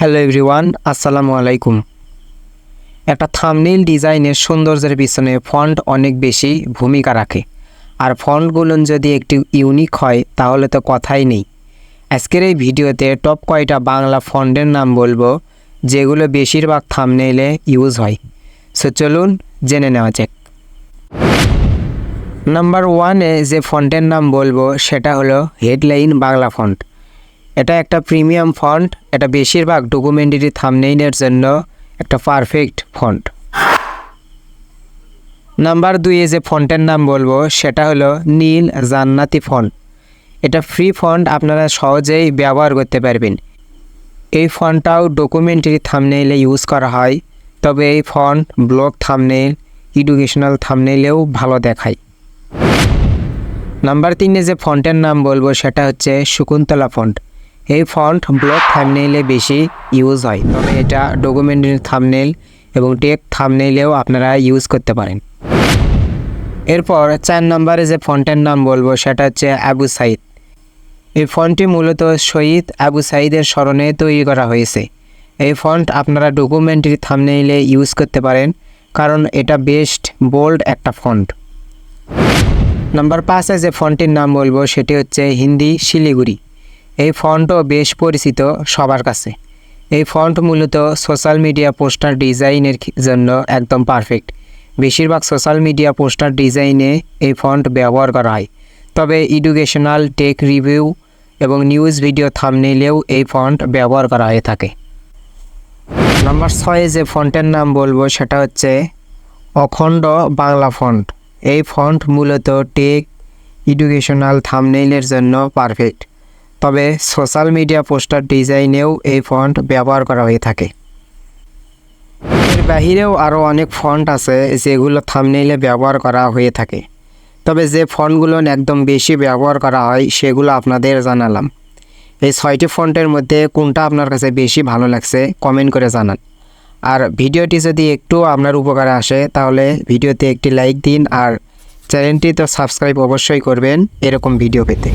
Hello everyone আসসালামু আলাইকুম একটা থামনেইল ডিজাইনের সৌন্দর্যের পিছনে ফন্ট অনেক বেশি ভূমিকা রাখে। আর ফন্টগুলো যদি একটু ইউনিক হয়, তাহলে তো কথাই নেই। আজকের এই ভিডিওতে টপ কয়টা বাংলা ফন্টের নাম বলব, যেগুলো বেশিরভাগ থামনেলে ইউজ হয়। সো চলুন জেনে নেওয়া যাক। নাম্বার ওয়ানে যে ফন্টের নাম বলব, সেটা হলো হেডলাইন বাংলা ফন্ট এটা একটা প্রিমিয়াম ফন্ট, এটা বেশিরভাগ ডকুমেন্টারি থামনেইনের জন্য একটা পারফেক্ট ফন্ট। নাম্বার দুইয়ে যে ফন্টের নাম বলব, সেটা হলো নীল জান্নাতি ফন্ট। এটা ফ্রি ফন্ট আপনারা সহজেই ব্যবহার করতে পারবেন। এই ফন্টটাও ডকুমেন্টারি থামনেইলে ইউজ করা হয়, তবে এই ফন্ট ব্লগ থামনেইল এডুকেশনাল থামনেইলেও ভালো দেখায়। নাম্বার তিনে যে ফন্টের নাম বলব, সেটা হচ্ছে শকুন্তলা ফন্ট। এই ফন্ট ব্লক থামনেইলে বেশি ইউজ হয়। তবে এটা ডকুমেন্টারি থামনেইল এবং টেক থামনেইলেও আপনারা ইউজ করতে পারেন। এরপর চার নম্বরে যে ফন্টের নাম বলব, সেটা হচ্ছে আবু সাইদ। এই ফন্টটি মূলত শহীদ আবু সাইদের স্মরণে তৈরি করা হয়েছে। এই ফন্ট আপনারা ডকুমেন্টারি থামনেইলে ইউজ করতে পারেন, কারণ এটা বেস্ট, বোল্ড একটা ফন্ট। নাম্বার পাঁচে যে ফন্টটির নাম বলব, সেটি হচ্ছে হিন্দি শিলিগুড়ি। এই ফন্টও বেশ পরিচিত সবার কাছে। এই ফন্ট মূলত সোশ্যাল মিডিয়া পোস্টার ডিজাইনের জন্য একদম পারফেক্ট। বেশিরভাগ সোশ্যাল মিডিয়া পোস্টার ডিজাইনে এই ফন্ট ব্যবহার করা হয়। তবে এডুকেশনাল, টেক রিভিউ এবং নিউজ ভিডিও থামনেলেও এই ফন্ট ব্যবহার করা হয়ে থাকে। নাম্বার ছয়ে যে ফন্টের নাম বলব সেটা হচ্ছে অখণ্ড বাংলা ফন্ট। এই ফন্ট মূলত টেক, এডুকেশনাল থামনেইলের জন্য পারফেক্ট। তবে সোশ্যাল মিডিয়া পোস্টার ডিজাইনেও এই ফন্ট ব্যবহার করা হয়ে থাকে। এর বাহিরেও আরও অনেক ফন্ট আছে যেগুলো থামনেইলে ব্যবহার করা হয়ে থাকে। তবে যে ফন্টগুলো একদম বেশি ব্যবহার করা হয় সেগুলো আপনাদের জানালাম। এই ছয়টি ফন্টের মধ্যে কোনটা আপনার কাছে বেশি ভালো লাগছে কমেন্ট করে জানান। আর ভিডিওটি যদি একটু আপনার উপকারে আসে তাহলে ভিডিওতে একটি লাইক দিন আর চ্যানেলটি তো সাবস্ক্রাইব অবশ্যই করবেন এরকম ভিডিও পেতে।